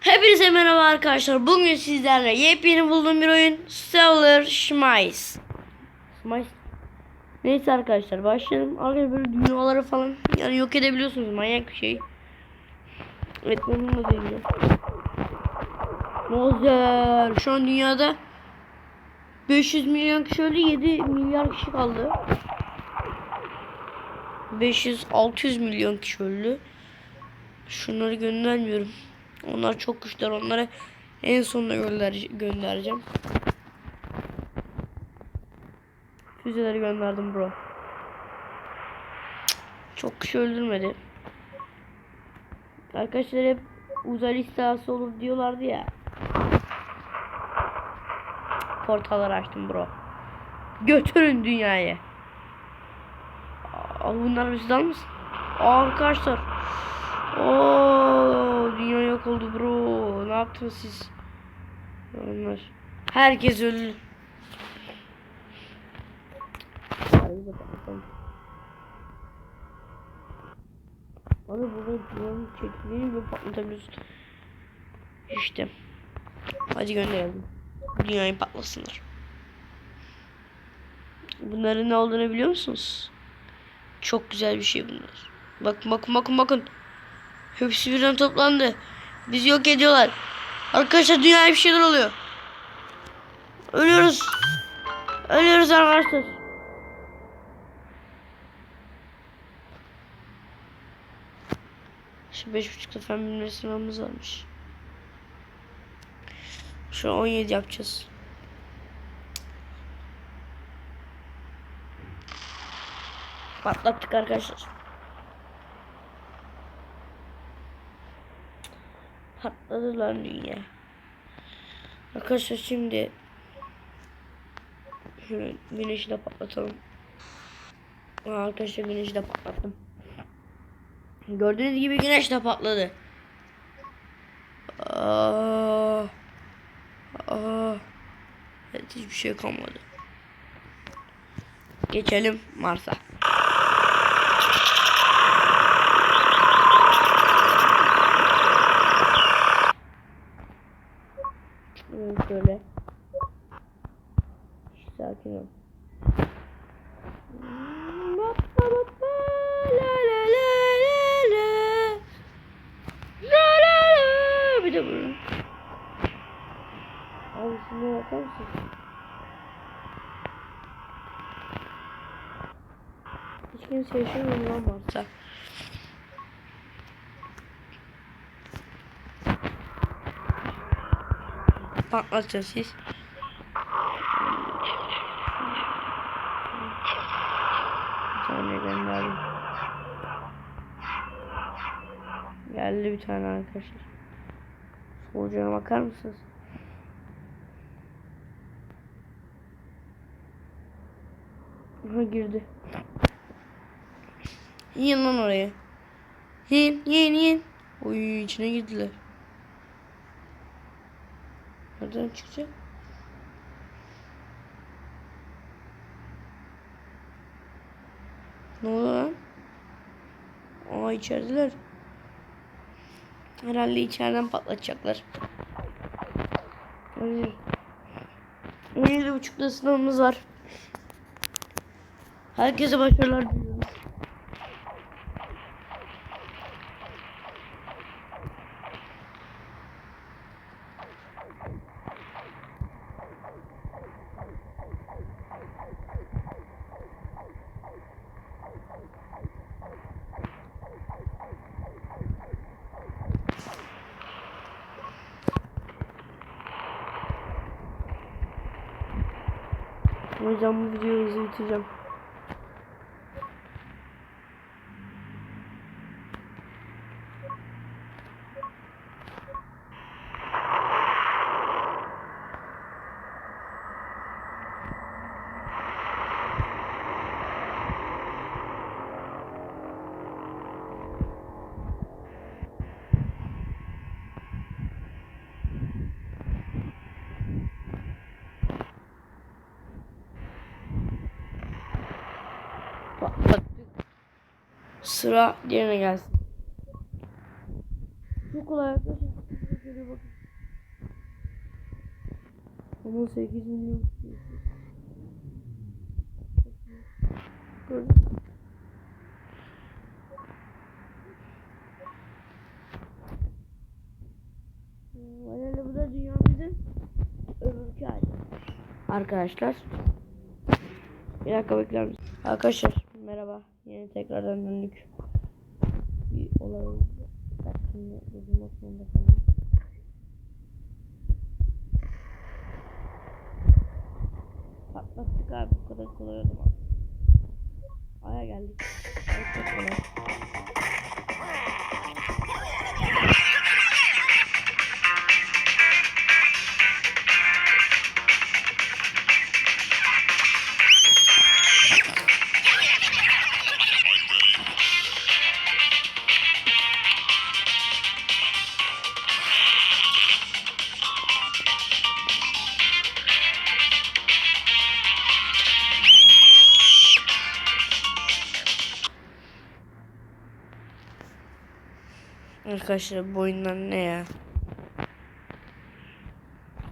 Hepinize merhaba arkadaşlar. Bugün sizlerle yepyeni bulduğum bir oyun Stellar Schmice. Schmice. Neyse arkadaşlar başlayalım. Arkadaşlar böyle dünyaları falan yani yok edebiliyorsunuz. Manyak bir şey. Evet bununla da ilgili. Mozer. Şu an dünyada 500 milyon kişi öldü. 7 milyar kişi kaldı. 500-600 milyon kişi öldü. Şunları göndermiyorum. Onlar çok güçler. Onları en sonunda gönder göndereceğim. Füzeleri gönderdim bro. Çok kişi öldürmedi. Arkadaşlar hep uzay istihası olur diyorlardı ya. Portalları açtım bro. Götürün dünyayı. Bunlar bizden misin? Arkadaşlar. Oo, dünya yok oldu bro. Ne yaptınız siz? Onlar. Herkes öldü. Abi burada dünyanın çektiğini ve patlatabiliyorsun. İşte. Hadi gönderelim. Dünyayı patlasınlar. Bunların ne olduğunu biliyor musunuz? Çok güzel bir şey bunlar. Bakın bakın bakın bakın. Hepsi birden toplandı. Bizi yok ediyorlar. Arkadaşlar dünyaya bir şeyler oluyor. Ölüyoruz. Ölüyoruz arkadaşlar. Şu beş buçukta fen bilimleri sınavımız varmış. Şu an 17 yapacağız. Patlattık arkadaşlar. Patladı lan dünya. Arkadaşlar şimdi şöyle güneşi de patlatalım. Arkadaşlar güneşi de patlattım. Gördüğünüz gibi güneş de patladı. Aa, aa, evet hiçbir şey kalmadı. Geçelim Mars'a. Şöyle. Sakin ol. Bir de bunu. Abi şuna bakar mısın? Hiç kimse yaşamıyor lan Mars'ta. Patlatacağız siz. Tane gönderdim. Geldi bir tane arkadaşlar. Solucana bakar mısınız? Aha girdi. Yiyin lan oraya. Yiyin, yiyin, yiyin. Oy içine girdiler. Nereden çıkacak? Ne oldu lan? Aa içerideler. Herhalde içeriden patlatacaklar. Hayır. 17 buçukta sınavımız var. Herkese başarılar diliyorum. O yüzden bu videoyu hızlı Sıra diğerine gelsin. Çok kolay arkadaşlar. Ama 8 milyon. Gördün. Herhalde bu da dünyamızın öbürkü hali. Arkadaşlar. Bir dakika bekler misin? Arkadaşlar merhaba. Yeni tekrardan döndük. Bir olay oldu. Bozulmak zorunda kaldım. Patlattık abi bu kadar kolay oldu. Aya geldik. Ay çok kolay. Arkadaşlar bu oyunlar ne ya?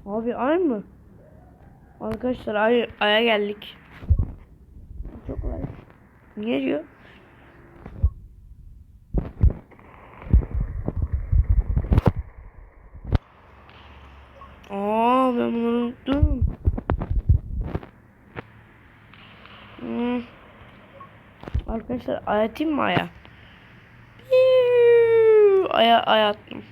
Abi ay mı? Arkadaşlar ay aya geldik. Çok kolay. Niye diyor? Aa ben bunu unuttum. Hmm. Arkadaşlar ay atayım mı aya? Aya aya attım.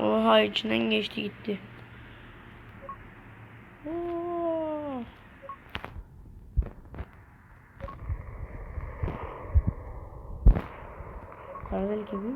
Oha içinden geçti gitti. Oo. Yapıyor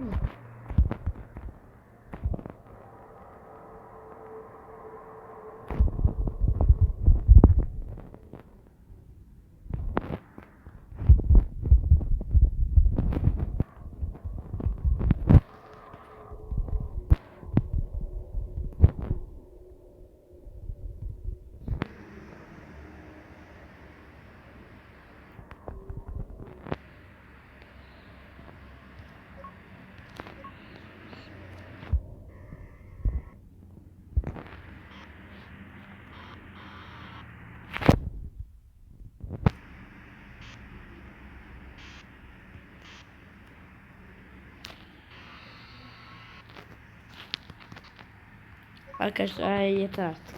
Arkadaşlar yeter artık.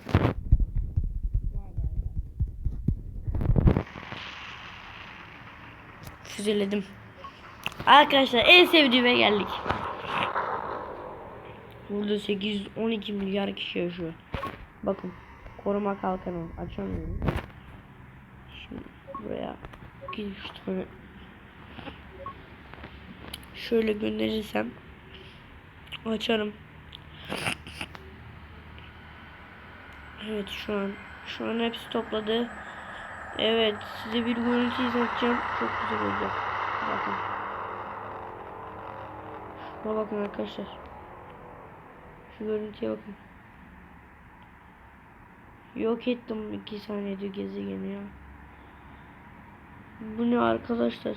Füzeledim. Arkadaşlar en sevdiğime geldik. Burada 812 milyar kişi yaşıyor. Bakın koruma kalkanı açamıyorum. Şimdi buraya 2 3 tane şöyle gönderirsem açarım. Evet şu an şu an hepsi topladı. Evet size bir görüntü izleteceğim. Çok güzel olacak. Bakın. Şuna bakın arkadaşlar. Şu görüntüye bakın. Yok ettim 2 saniyede gezegeni ya. Bu ne arkadaşlar?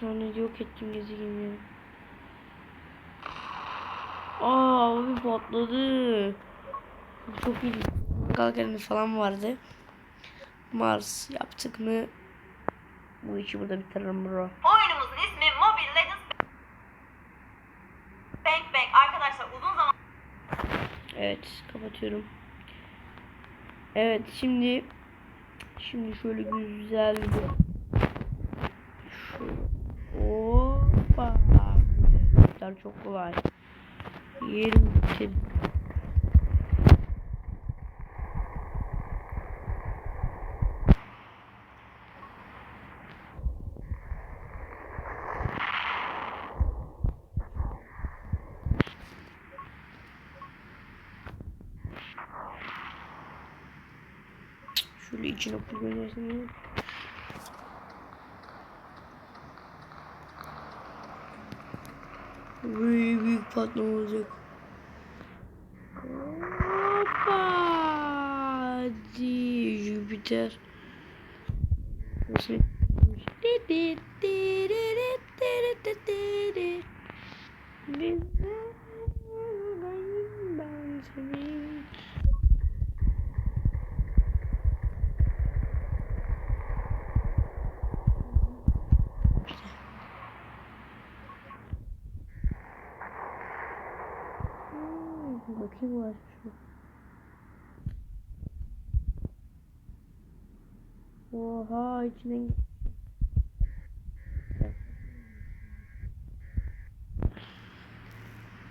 Saniyede yok ettim gezegeni ya. Aa abi patladı. Çok iyi. Kalkanı falan vardı. Mars yaptık mı? Bu işi burada bitiririm bro. Oyunumuzun ismi Mobile Legends Bank Bank. Arkadaşlar uzun zaman Evet kapatıyorum. Evet şimdi şimdi şöyle güzel bir şu hoppa Bunlar çok kolay. Yerim bitir. Şöyle içine pul Büyük büyük patlama olacak. Hoppa. Jüpiter. Nasıl? Ben seni Hmm, Bakayım var şu. Oha içinden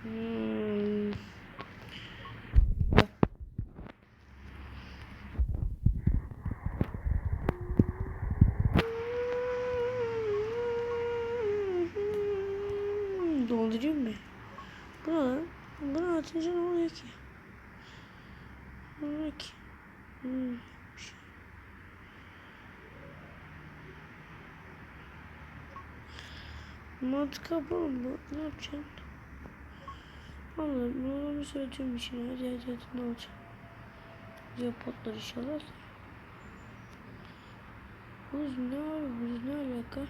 Hmm. Doldurayım mı? Bu ne lan? Bunu atınca ne oluyor ki? Ne oluyor ki? Hmm. Matkap oğlum bu. Ne yapacaksın? Vallahi bunu bir söyleyeceğim işine. Hadi hadi hadi ne olacak? Güzel patlar inşallah. Buz ne abi? Buz ne alaka?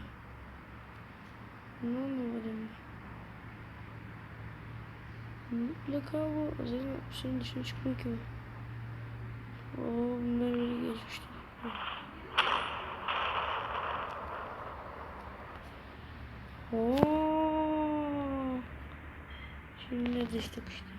Ne anlamadım. Mutlaka bu zaten senin dışına çıkmıyor ki. Oo bunlar öyle geçmişti. Oo. Şimdi ne düştük işte.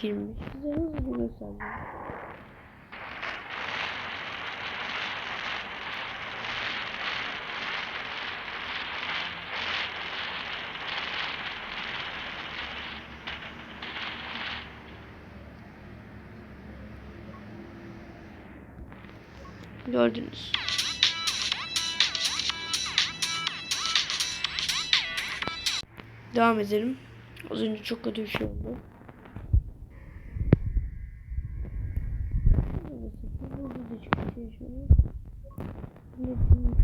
Girmiş. Size hızlı göstereceğim. Gördünüz. Devam edelim. Az önce çok kötü bir şey oldu. Burada da çıkıyor şey şöyle. Ne diyeyim?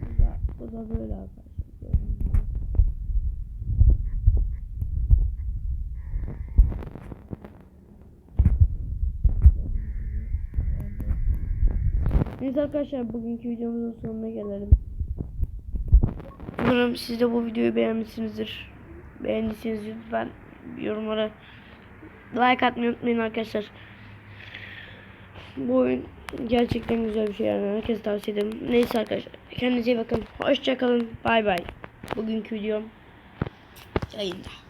Bu da, bu da böyle arkadaşlar. Gördüğünüz gibi. Neyse arkadaşlar bugünkü videomuzun sonuna gelelim. Umarım siz de bu videoyu beğenmişsinizdir. Beğendiyseniz lütfen yorumlara like atmayı unutmayın arkadaşlar. Bu oyun gerçekten güzel bir şey yani. Herkese tavsiye ederim. Neyse arkadaşlar. Kendinize iyi bakın. Hoşçakalın. Bay bay. Bugünkü videom yayında.